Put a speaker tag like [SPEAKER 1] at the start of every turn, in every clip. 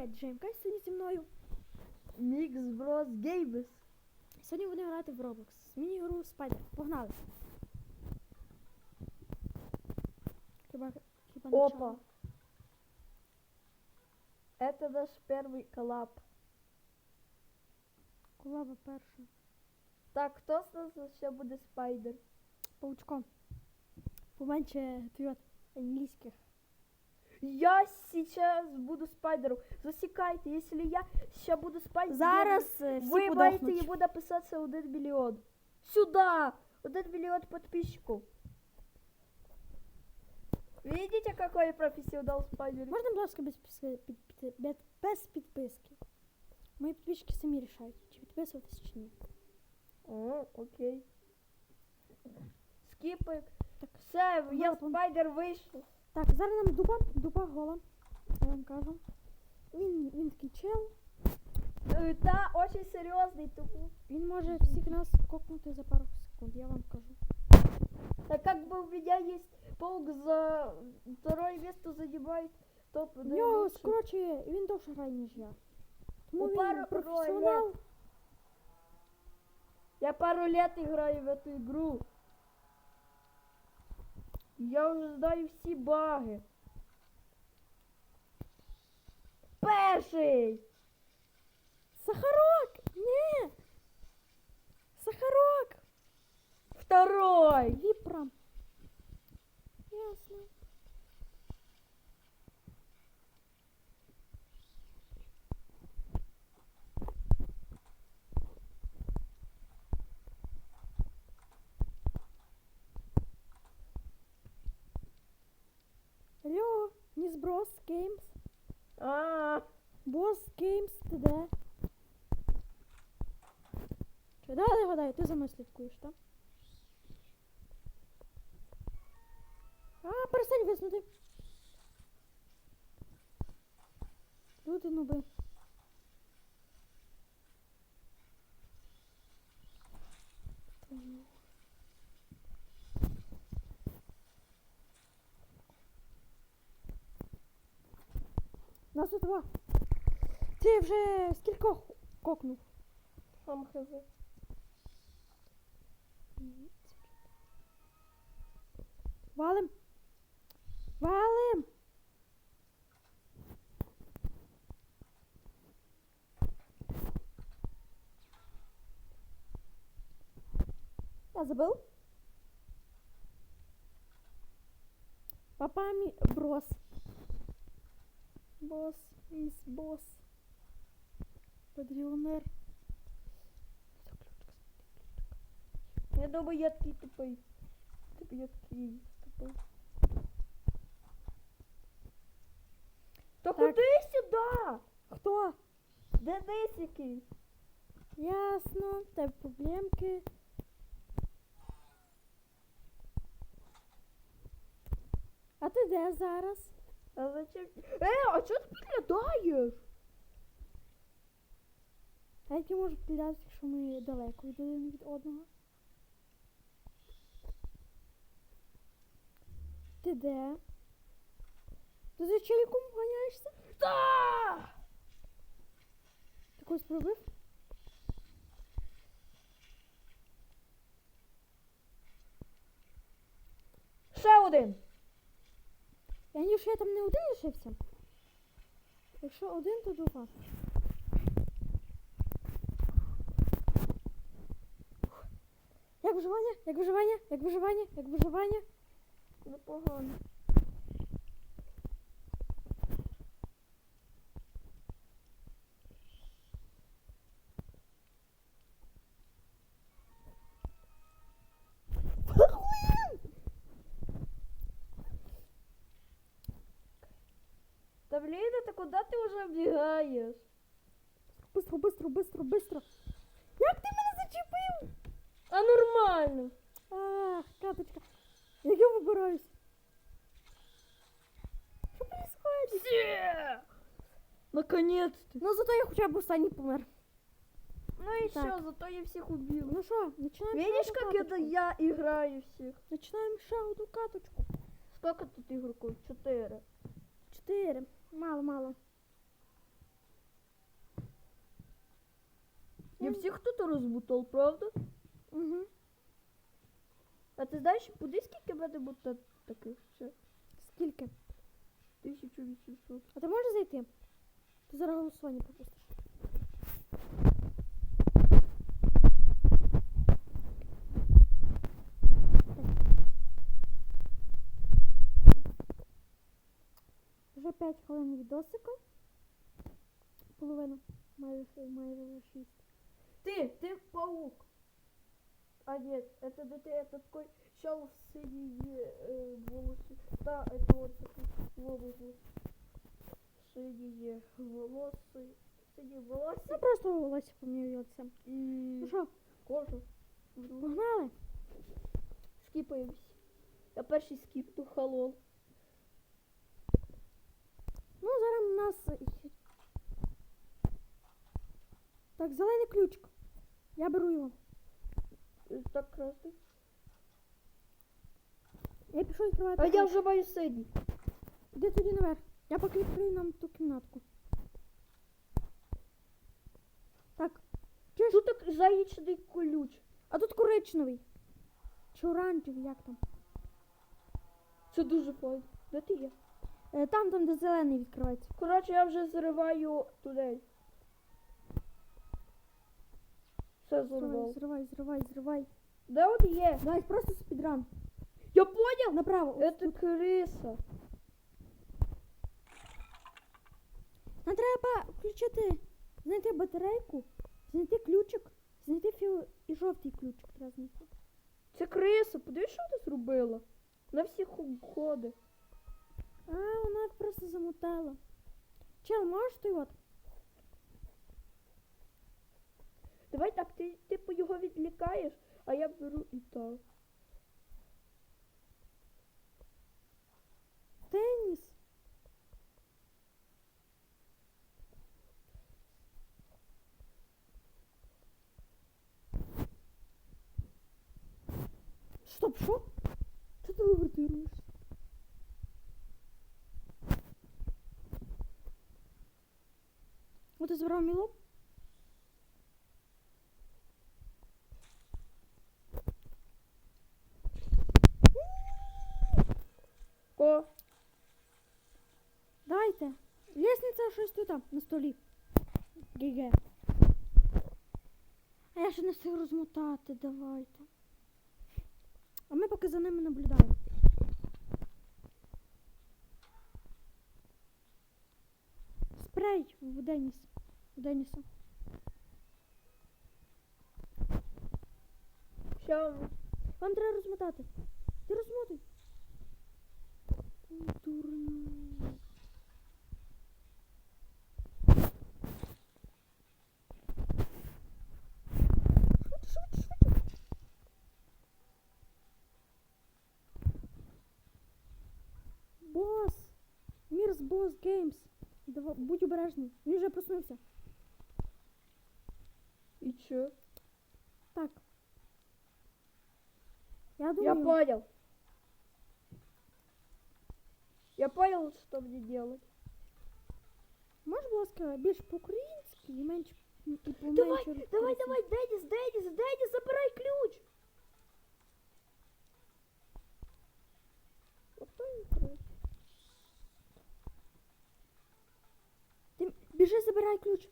[SPEAKER 1] Привіт, Джеймка. Сьогодні зі мною.
[SPEAKER 2] Мікс Брос Гейбс.
[SPEAKER 1] Сьогодні будемо грати в Roblox. З міні-гру Спайдер. Погнали. Хіба, хіба не
[SPEAKER 2] Опа.
[SPEAKER 1] чало?
[SPEAKER 2] Это наш первый коллаб.
[SPEAKER 1] Колаба перша.
[SPEAKER 2] Так, хто з нас ще буде спайдер?
[SPEAKER 1] Паучком. Поменше твій англійських.
[SPEAKER 2] Я сейчас буду спайдером. Засікайте, якщо я ще буду спайдером.
[SPEAKER 1] Зараз е, всі
[SPEAKER 2] ви маєте
[SPEAKER 1] подохнуть.
[SPEAKER 2] йому написатися один мільйон. Сюда! Один мільйон підписчиків. Видите, какой профессионал спайдер?
[SPEAKER 1] Можна, будь ласка, без, підписки- під, під, без, без підписки? Мої підписчики самі рішають, чи підписуватися, чи ні.
[SPEAKER 2] О, окей. Скіпик.
[SPEAKER 1] Так,
[SPEAKER 2] Все, я
[SPEAKER 1] Ладно.
[SPEAKER 2] спайдер вийшов.
[SPEAKER 1] Так, зараз нам дуба, дуба гола. Я вам кажу. Він, він такий чел.
[SPEAKER 2] Е, Та очень серйозний, тому.
[SPEAKER 1] Він може всіх нас кокнути за пару секунд, я вам кажу.
[SPEAKER 2] Так как бы у меня есть паук за второе место занимает топ
[SPEAKER 1] В нього скороче, він довше грає, ніж я. Тому
[SPEAKER 2] У
[SPEAKER 1] він
[SPEAKER 2] пару
[SPEAKER 1] професіонал.
[SPEAKER 2] Я пару лет играю в эту игру. Я уже знаю всі баги. Перший!
[SPEAKER 1] Сахарок! Ні! Сахарок!
[SPEAKER 2] Второй!
[SPEAKER 1] Віпра. Ясно. Алло, зброс Games.
[SPEAKER 2] А,
[SPEAKER 1] Бос Games, ти де? Чи дай гадаю, ти за мною слідкуєш, так? А, перестань виснути. Люди нуби. Твою. Два. Ти вже скількох кокнув?
[SPEAKER 2] сам хз.
[SPEAKER 1] Валим. Валим. Я забыл. Папа брос. Босс, мисс босс. Патріонер.
[SPEAKER 2] Я думаю, я такий тупий. Типу я такий тупий. Та куди сюди?
[SPEAKER 1] Хто?
[SPEAKER 2] Денис який?
[SPEAKER 1] Ясно, тебе проблемки. А ти де зараз?
[SPEAKER 2] А зачем? Е, а чого ти підглядаєш?
[SPEAKER 1] А як я можу підглядати, якщо ми далеко один від одного? Ти де? Ти за челіком ганяєшся?
[SPEAKER 2] Та!
[SPEAKER 1] Ти когось пробив?
[SPEAKER 2] Ще один.
[SPEAKER 1] Я ні, що я там не один лишився. Якщо один, то друга. Як виживання? Як виживання? Як виживання? Як виживання?
[SPEAKER 2] Непогано. Та блін, та куди ти вже вбігаєш?
[SPEAKER 1] Быстро, быстро, быстро, быстро. Як ти мене зачепив?
[SPEAKER 2] А нормально.
[SPEAKER 1] Ах, каточка. Як я вибираюсь? Що происходит?
[SPEAKER 2] Все! Наконец-то.
[SPEAKER 1] Ну зато я хоча б останній помер.
[SPEAKER 2] Ну и
[SPEAKER 1] Так.
[SPEAKER 2] все, зато я всех убил.
[SPEAKER 1] Ну що, починаємо
[SPEAKER 2] Видишь,
[SPEAKER 1] ще одну
[SPEAKER 2] как это
[SPEAKER 1] каточку?
[SPEAKER 2] я играю всех?
[SPEAKER 1] Починаємо ще одну каточку.
[SPEAKER 2] Сколько тут игроков? Четыре.
[SPEAKER 1] Чотири. Мало, мало.
[SPEAKER 2] Я всех кто-то розбутал, правда?
[SPEAKER 1] Угу.
[SPEAKER 2] А ти знаєш, куди скільки буде бути таких ще?
[SPEAKER 1] Скільки?
[SPEAKER 2] 1800.
[SPEAKER 1] А ти можеш зайти? Ти зараз голосування пропустиш. 5 хвилин відосика. Половину. Майже, ши- майже вже 6.
[SPEAKER 2] Ты, ты паук. А нет, это да ты, это такой чел в синие э, волосы. Да, это вот такой волосы. Синие волосы. Синие
[SPEAKER 1] Ну
[SPEAKER 2] волосы
[SPEAKER 1] просто волосся помінюється. Ну
[SPEAKER 2] и
[SPEAKER 1] що,
[SPEAKER 2] кожа.
[SPEAKER 1] погнали?
[SPEAKER 2] Скипаемся. Я перший скипну халол.
[SPEAKER 1] Ну, зараз у нас. Так, зелений ключик. Я беру його.
[SPEAKER 2] Так красный.
[SPEAKER 1] Я пішов відкривати.
[SPEAKER 2] А я вже маю синій.
[SPEAKER 1] Іди тоді наверх. Я поки відкрию нам ту кімнатку. Так. Чуєш?
[SPEAKER 2] Тут так заячний ключ.
[SPEAKER 1] А тут коричневий. Чи оранжевий, як там?
[SPEAKER 2] Це дуже файно. Де ти є?
[SPEAKER 1] Е, там, там, де зелений відкривається.
[SPEAKER 2] Коротше, я вже зриваю тунель. Все
[SPEAKER 1] Зривай,
[SPEAKER 2] зірвав.
[SPEAKER 1] зривай, зривай, зривай.
[SPEAKER 2] Де він є?
[SPEAKER 1] Давай, просто спідран.
[SPEAKER 2] Я понял!
[SPEAKER 1] Направо.
[SPEAKER 2] Это криса.
[SPEAKER 1] Нам треба включити, знайти батарейку, знайти ключик, знайти фіо і жовтий ключик треба знайти.
[SPEAKER 2] Це криса. Подивись, що вона зробила? На всіх ходить.
[SPEAKER 1] А, вона просто замотала. Чел, можеш ти от?
[SPEAKER 2] Давай так, ти типу його відлікаєш, а я беру і так.
[SPEAKER 1] Теніс. Стоп, що? Що ти вивертируєшся? От ти збирав мій лоб?
[SPEAKER 2] О,
[SPEAKER 1] Давайте. Лестниця щось тут на столі. ГГ. А я ще не встиг розмотати, давайте. А ми поки за ними наблюдаємо. Спрей в Деніс. У Деніса.
[SPEAKER 2] ща.
[SPEAKER 1] Вам треба розмотати. Ти розмотуй. Ой, Дурна. Швидше, швидше, швидше. Бос! Мірс Бос Геймс. Давай, будь обережний. Він вже проснувся.
[SPEAKER 2] І чо?
[SPEAKER 1] Так. Я
[SPEAKER 2] Я
[SPEAKER 1] думаю.
[SPEAKER 2] понял. Я понял, что мне делать.
[SPEAKER 1] Можеш, будь ласка, більш по-українськи і менш і поменше.
[SPEAKER 2] Давай, давай,
[SPEAKER 1] рухатися?
[SPEAKER 2] давай, Денис, Денис, Денис, забирай ключ. Ото він ключ.
[SPEAKER 1] Ти біжи, забирай ключ.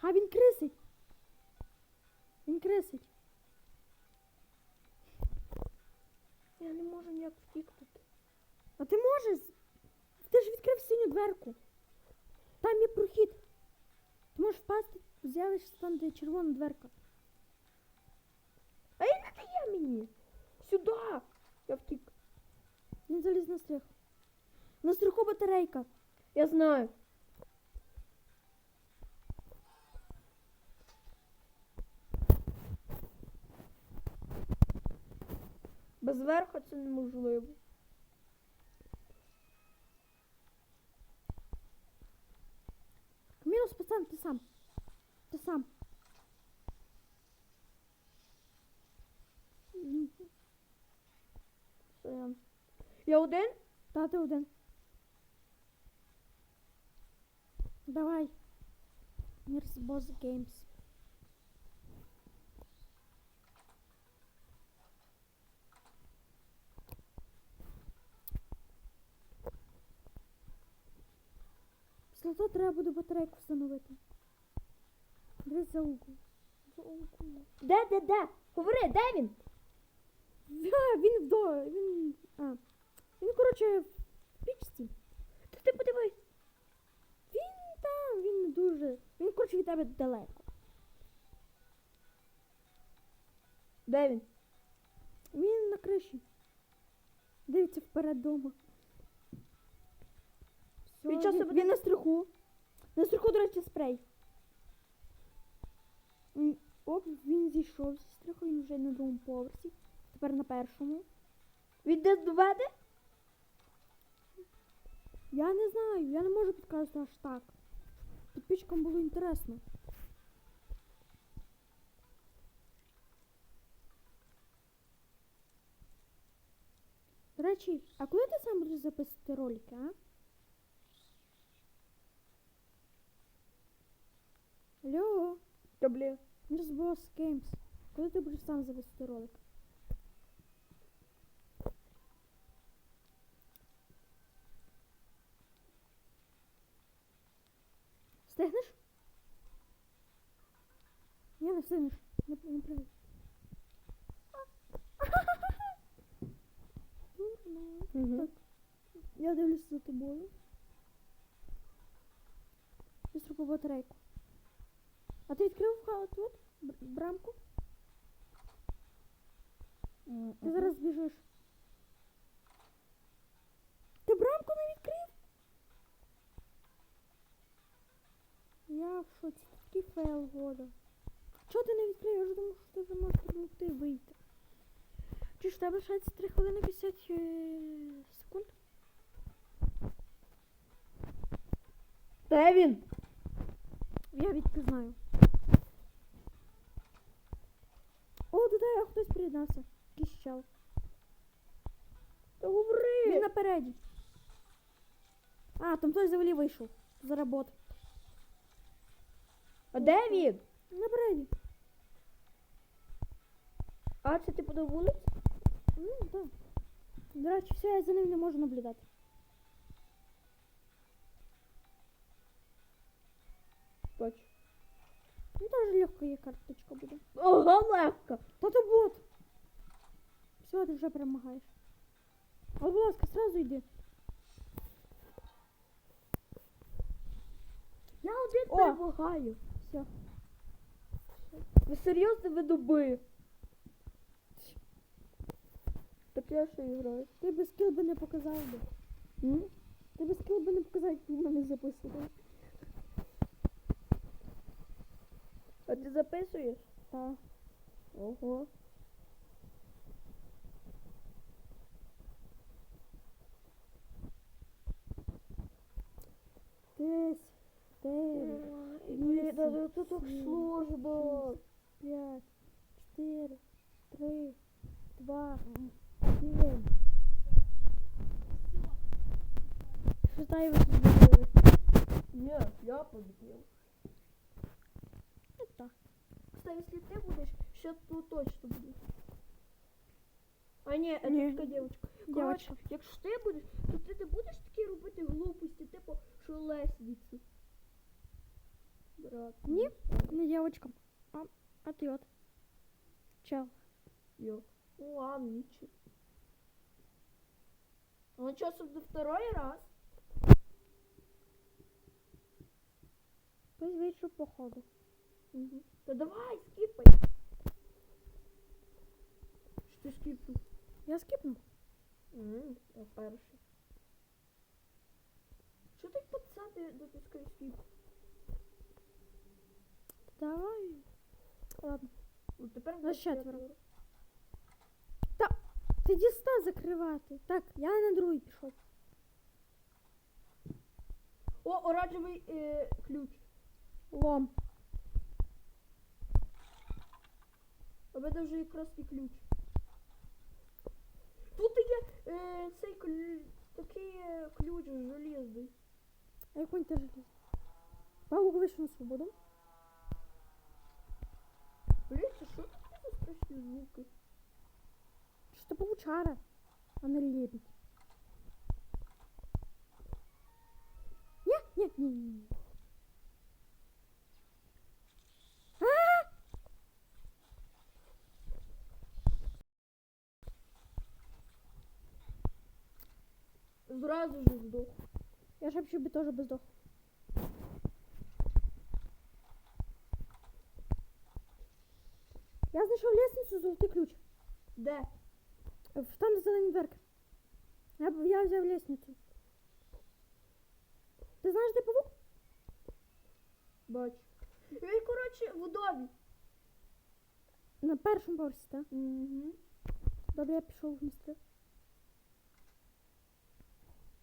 [SPEAKER 1] А він крисить. Він крисить.
[SPEAKER 2] Я не можу ніяк втікнути.
[SPEAKER 1] А ти можеш? Ти ж відкрив синю дверку. Там є прохід. Ти можеш впасти, з'явишся там, де червона дверка.
[SPEAKER 2] А він не дає мені. Сюди. Я втік.
[SPEAKER 1] Він заліз на стріх. На стриху батарейка.
[SPEAKER 2] Я знаю. Без верха це неможливо.
[SPEAKER 1] Мінус пацан, ти сам. Ти сам.
[SPEAKER 2] Я один?
[SPEAKER 1] Та ти один. Давай. Мирс Босс Геймс. Того треба буде батарейку встановити. Угол. За угол.
[SPEAKER 2] Де, де, де? Говори, де він?
[SPEAKER 1] Да, він вдома. Він. А. Він, коротше, в пічці.
[SPEAKER 2] Та ти подивись.
[SPEAKER 1] Він там, він не дуже. Він, коротше, від тебе далеко.
[SPEAKER 2] Де він?
[SPEAKER 1] Він на криші. Дивиться вперед дома.
[SPEAKER 2] Він часу буде-
[SPEAKER 1] він на стриху. На стриху, до речі, спрей. Оп, він зійшов зі стриху, він вже на другому поверсі. Тепер на першому.
[SPEAKER 2] Він десь доведе?
[SPEAKER 1] Я не знаю, я не можу підказати аж так. Підписчикам було інтересно. До речі, а коли ти сам будеш записувати ролики, а? Алло,
[SPEAKER 2] Та блін.
[SPEAKER 1] Mirror's Games. Коли ти будеш сам записувати ролик? Встигнеш? Ні, не встигнеш. Не, не. Дурно.
[SPEAKER 2] Угу.
[SPEAKER 1] Я дивлюся за тобою. Быстро по батарейку. А ти відкрив тут бр- брамку? Ти зараз біжиш. Ти брамку не відкрив? Я в шоці. Такий фейл года. Чого ти не відкрив? Я ж думав, що ти вже можеш допомогти вийти. Чи ж тебе лишається 3 хвилини 50 е, секунд?
[SPEAKER 2] Де він?
[SPEAKER 1] Я відки знаю. О, до тебе хтось приєднався. Чел.
[SPEAKER 2] Та говори.
[SPEAKER 1] Він напереді. А, там той завелі вийшов. За роботу.
[SPEAKER 2] А де він?
[SPEAKER 1] Напереді.
[SPEAKER 2] А це ти по вулиці?
[SPEAKER 1] Ну, так. До речі, все, я за ним не можу наблюдати.
[SPEAKER 2] Бачу.
[SPEAKER 1] Ну, теж легка є карточка буде.
[SPEAKER 2] Ага, легко.
[SPEAKER 1] Та то бот. Все, ти вже перемагаєш. А, будь ласка, сразу йди.
[SPEAKER 2] Я один
[SPEAKER 1] О!
[SPEAKER 2] перемагаю.
[SPEAKER 1] Все.
[SPEAKER 2] Ви серйозно ви дуби? Так я що граю?
[SPEAKER 1] Ти би скіл би не показав би.
[SPEAKER 2] М?
[SPEAKER 1] Ти би скіл би не показав, як мене записував.
[SPEAKER 2] Ти записуєш?
[SPEAKER 1] Так.
[SPEAKER 2] Ого.
[SPEAKER 1] Десять, дев'ять,
[SPEAKER 2] Блін, да це так сложно.
[SPEAKER 1] п'ять, чотири, три, два, та ви тут зробили?
[SPEAKER 2] Ні, я победил.
[SPEAKER 1] Ну.
[SPEAKER 2] Кстати, если ты будешь, сейчас тут точно будешь. А ні, це
[SPEAKER 1] Ні.
[SPEAKER 2] девочка.
[SPEAKER 1] Дівочка.
[SPEAKER 2] Коротше, якщо ти будеш, то ти не будеш такі робити глупості, типу, що лесвіці. Брат.
[SPEAKER 1] Ні. Не дівчинка. А, а ти от. Чел.
[SPEAKER 2] Йо. Ну ладно, ничего. Ну что, до второй раз?
[SPEAKER 1] Вийшов походу.
[SPEAKER 2] Угу. Да давай, скипай. Що ти скипнув?
[SPEAKER 1] Я скипнув.
[SPEAKER 2] Ммм, я перший. Що ти пацати дотискаєш скіп?
[SPEAKER 1] Давай. Ладно.
[SPEAKER 2] Ну тепер
[SPEAKER 1] Нас четверо. Ти дістав закривати. Так, я на другий пішов.
[SPEAKER 2] О, оранжевий е, ключ.
[SPEAKER 1] Лом.
[SPEAKER 2] У мене вже якраз і ключ. Тут є е, цей ключ, такий е, ключ железний.
[SPEAKER 1] А як він теж ліз? Павук вийшов на свободу.
[SPEAKER 2] Блін, це що таке за страшні звуки?
[SPEAKER 1] Що це павучара, а не лебідь. Ні, ні, ні, ні. А!
[SPEAKER 2] Зразу ж здох.
[SPEAKER 1] Я ж би теж би здох. Я знайшов лестницю, золотий ключ.
[SPEAKER 2] Де?
[SPEAKER 1] В- Там де зелені дверки. Я, я взяв лестницю. Ти знаєш, де павук?
[SPEAKER 2] Бачу. Він, коротше, в домі.
[SPEAKER 1] На першому поверсі, так?
[SPEAKER 2] Угу.
[SPEAKER 1] Добре, я пішов в місце.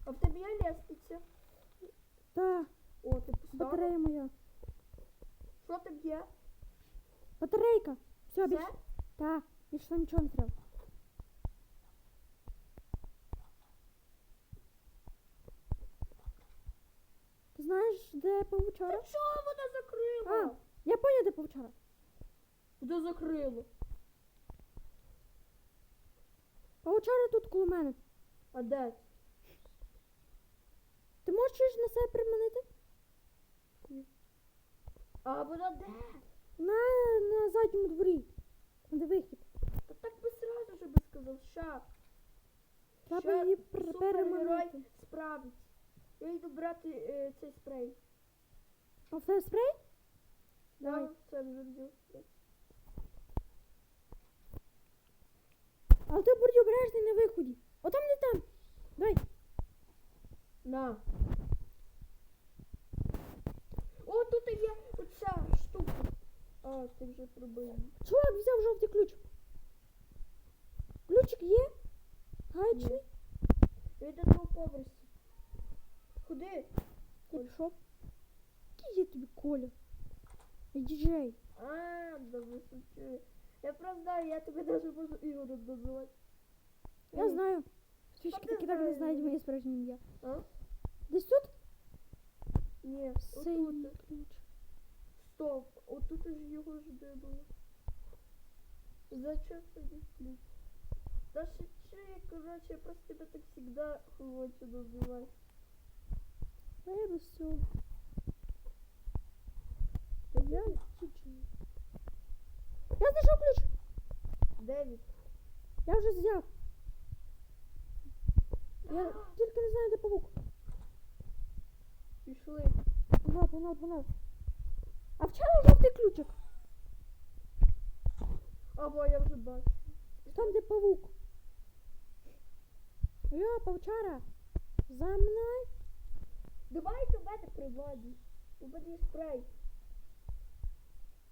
[SPEAKER 2] А в тебе є лестниця?
[SPEAKER 1] Та,
[SPEAKER 2] О, ти поставив?
[SPEAKER 1] батарея моя.
[SPEAKER 2] Що там є?
[SPEAKER 1] Батарейка. Все,
[SPEAKER 2] Все?
[SPEAKER 1] більше. Та, більше там нічого не треба. Ти знаєш, де павучара?
[SPEAKER 2] Та що вона закрила?
[SPEAKER 1] А, я поняв, де павучара.
[SPEAKER 2] Куди закрила?
[SPEAKER 1] Павучара тут коло мене.
[SPEAKER 2] А де?
[SPEAKER 1] Ти можеш на себе приманити?
[SPEAKER 2] А вона де?
[SPEAKER 1] На, на задньому дворі. Де вихід.
[SPEAKER 2] Та так би сразу же би сказав, ща.
[SPEAKER 1] Треба її переманити.
[SPEAKER 2] справить. Я йду брати е, цей спрей.
[SPEAKER 1] А в тебе спрей? Давай.
[SPEAKER 2] Да, це спрей.
[SPEAKER 1] Але ти будь обережний на виході. Отам не там. Дай.
[SPEAKER 2] На. О, тут є оця штука. А, ти вже пробив.
[SPEAKER 1] Чувак взяв жовтий ключ. Ключик є? Гаючний?
[SPEAKER 2] Він на другому поверсі. Куди?
[SPEAKER 1] Я пішов. Який є тобі колір? Я діджей.
[SPEAKER 2] А, да височує. Я просто знаю, я тебе даже можу Ігорем називати.
[SPEAKER 1] Я
[SPEAKER 2] Ей,
[SPEAKER 1] знаю. Фішки
[SPEAKER 2] ти
[SPEAKER 1] такі так не
[SPEAKER 2] знаєш?
[SPEAKER 1] знають моє справжнє ім'я.
[SPEAKER 2] А?
[SPEAKER 1] Десь тут?
[SPEAKER 2] Ні,
[SPEAKER 1] Синій
[SPEAKER 2] отут.
[SPEAKER 1] ключ.
[SPEAKER 2] Стоп, отут ж його ж де було. Зачем тоді ключ? Та шичи, короче, я просто тебя так всегда хочу называть.
[SPEAKER 1] А я без цього. Я діджей. Я знайшов ключ.
[SPEAKER 2] Дэвид.
[SPEAKER 1] Я вже взяв. Я тільки не знаю, де павук.
[SPEAKER 2] Пішли.
[SPEAKER 1] Погнав, погнав, погнав. А в чому жовтий ключик?
[SPEAKER 2] Або я вже бачу.
[SPEAKER 1] Там, де павук. Йо, павчара. За мною.
[SPEAKER 2] Давайте в мене приводі. У мене спрей.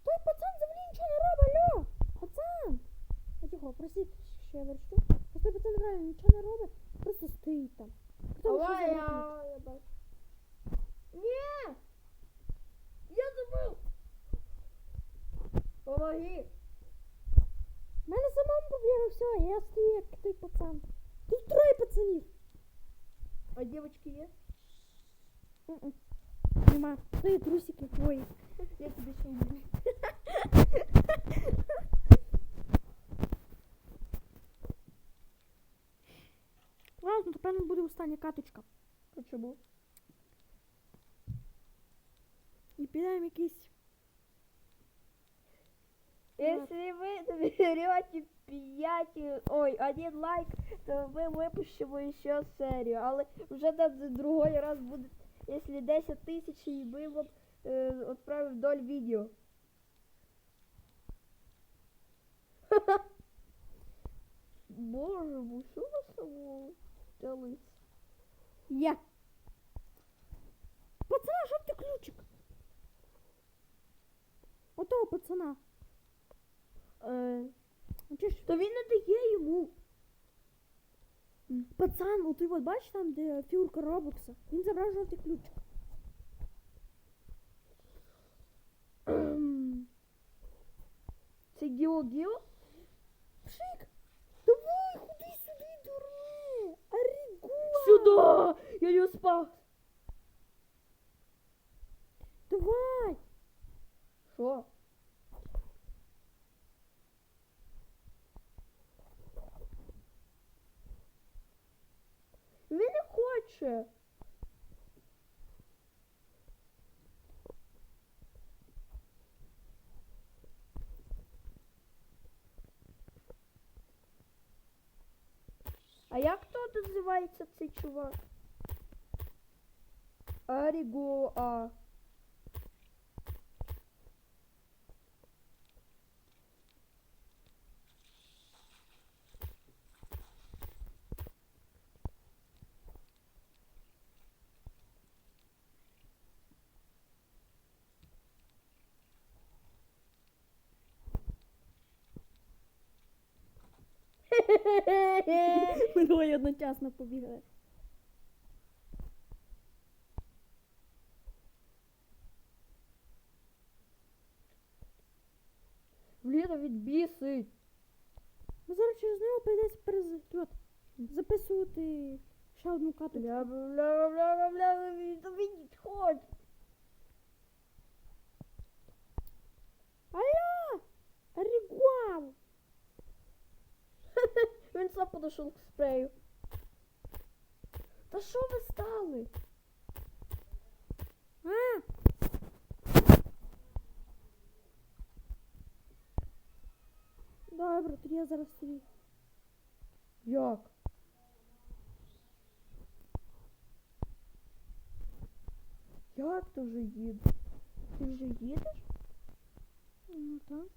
[SPEAKER 1] Той пацан землі нічого не робить, алло. Пацан. А тихо, простіть, що я верщу. А той пацан реально нічого не робить. Просто стоїть там. Що
[SPEAKER 2] я, я бачу. Ні! Я забыл! Помоги!
[SPEAKER 1] У мене самому проблеми все, я стою як той пацан. Тут троє пацанів.
[SPEAKER 2] А девочки є?
[SPEAKER 1] М-м. Нема. Твої трусики твої.
[SPEAKER 2] Я тебе ще убью.
[SPEAKER 1] Ладно, тепер не буде остання каточка.
[SPEAKER 2] Почему?
[SPEAKER 1] І підемо якийсь.
[SPEAKER 2] Если вы наберете 5, ой, один лайк, то ми випустимо ще серію. Але вже на другий раз буде, якщо 10 тисяч, і ми вам е, відправимо вдоль відео. Боже мой, що у вас там?
[SPEAKER 1] Я. Пацана, жовтий ключик. Отого пацана.
[SPEAKER 2] Е, то він не дає йому.
[SPEAKER 1] Пацан, от ти от бачиш там, де фігурка Роблокса? Він забрав жовтий ключик.
[SPEAKER 2] Це Гіо-Гіо?
[SPEAKER 1] Пшик! Давай, ходи сюди, дурне! Арігуа!
[SPEAKER 2] Сюда! Я не спав.
[SPEAKER 1] Давай,
[SPEAKER 2] Що? Хоче. А як то називається цей чувак? Арігоа.
[SPEAKER 1] Двоє одночасно побігли.
[SPEAKER 2] Блін, відбісить.
[SPEAKER 1] Ми зараз через нього прийдеться перез... Записувати ще одну кату.
[SPEAKER 2] Бля, бля, бля, бля, бля, видіть хоч.
[SPEAKER 1] Алло! Регуал!
[SPEAKER 2] Він сам подошел к спрею. Та що ви стали?
[SPEAKER 1] А! Добре, тоді я зараз тобі.
[SPEAKER 2] Як? Як ти вже їдеш? Ти вже їдеш?
[SPEAKER 1] Ну так.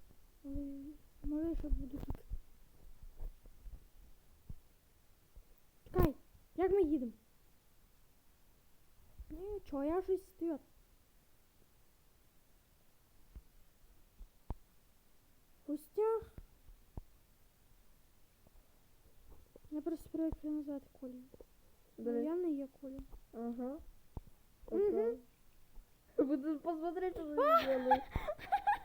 [SPEAKER 1] Але може ще буду тут. mi yedim? я же istiyor. Костя. Я просто сперва прямо назад Колі. на є Колі.
[SPEAKER 2] Ага.
[SPEAKER 1] Угу.
[SPEAKER 2] Буду посмотреть, что я делаю.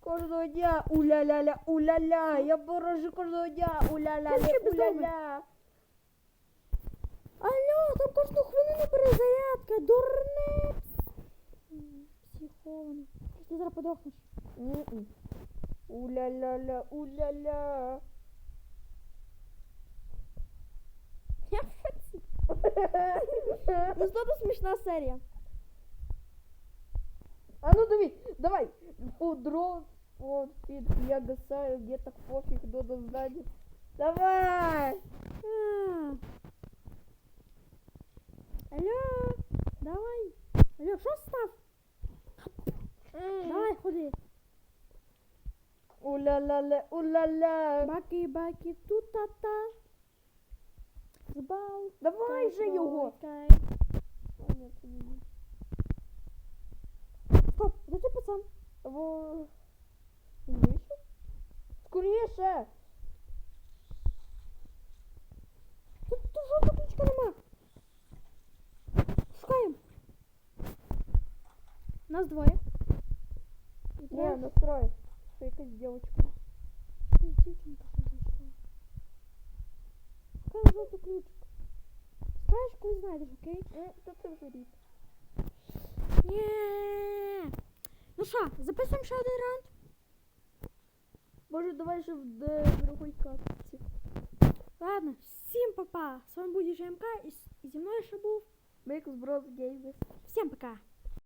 [SPEAKER 2] Кожного дня уля-ля-ля, уля-ля, я борожу кожного дня уля-ля-ля, уля-ля.
[SPEAKER 1] Алло, там кожну хвилину перезарядка. Дурне. М, Психована. Ти зараз подохнеш.
[SPEAKER 2] Уля-ля-ля, уля-ля.
[SPEAKER 1] Я в шоці. Ну, знову смішна серія.
[SPEAKER 2] А ну давай, давай. О, дрон, о, фид, я гасаю, где так пофиг, Дода сзади. Давай!
[SPEAKER 1] Алло, давай. Алло, що став? Давай, ходи.
[SPEAKER 2] Уля-ля-ля, уля-ля.
[SPEAKER 1] Баки, баки, ту-та-та. Збал.
[SPEAKER 2] Давай же його.
[SPEAKER 1] Кай.
[SPEAKER 2] Во... Він вийшов? Скоріше!
[SPEAKER 1] Тут, тут жодного ключка нема. Шукаємо. Нас двоє. І
[SPEAKER 2] Не,
[SPEAKER 1] треба
[SPEAKER 2] настрой. Що якась дівчинка.
[SPEAKER 1] якась дівчинка ще зайшла. Шукаємо жовтий ключик. Скажеш, коли знайдеш, окей?
[SPEAKER 2] М, Та це вже рік.
[SPEAKER 1] Ні. Ну що, записуємо ще один раунд?
[SPEAKER 2] Боже, давай же в де другій картці.
[SPEAKER 1] Ладно, всім папа. З вами був ЖМК і, зі мною ще був.
[SPEAKER 2] Микс Брос Геймс.
[SPEAKER 1] Всім пока.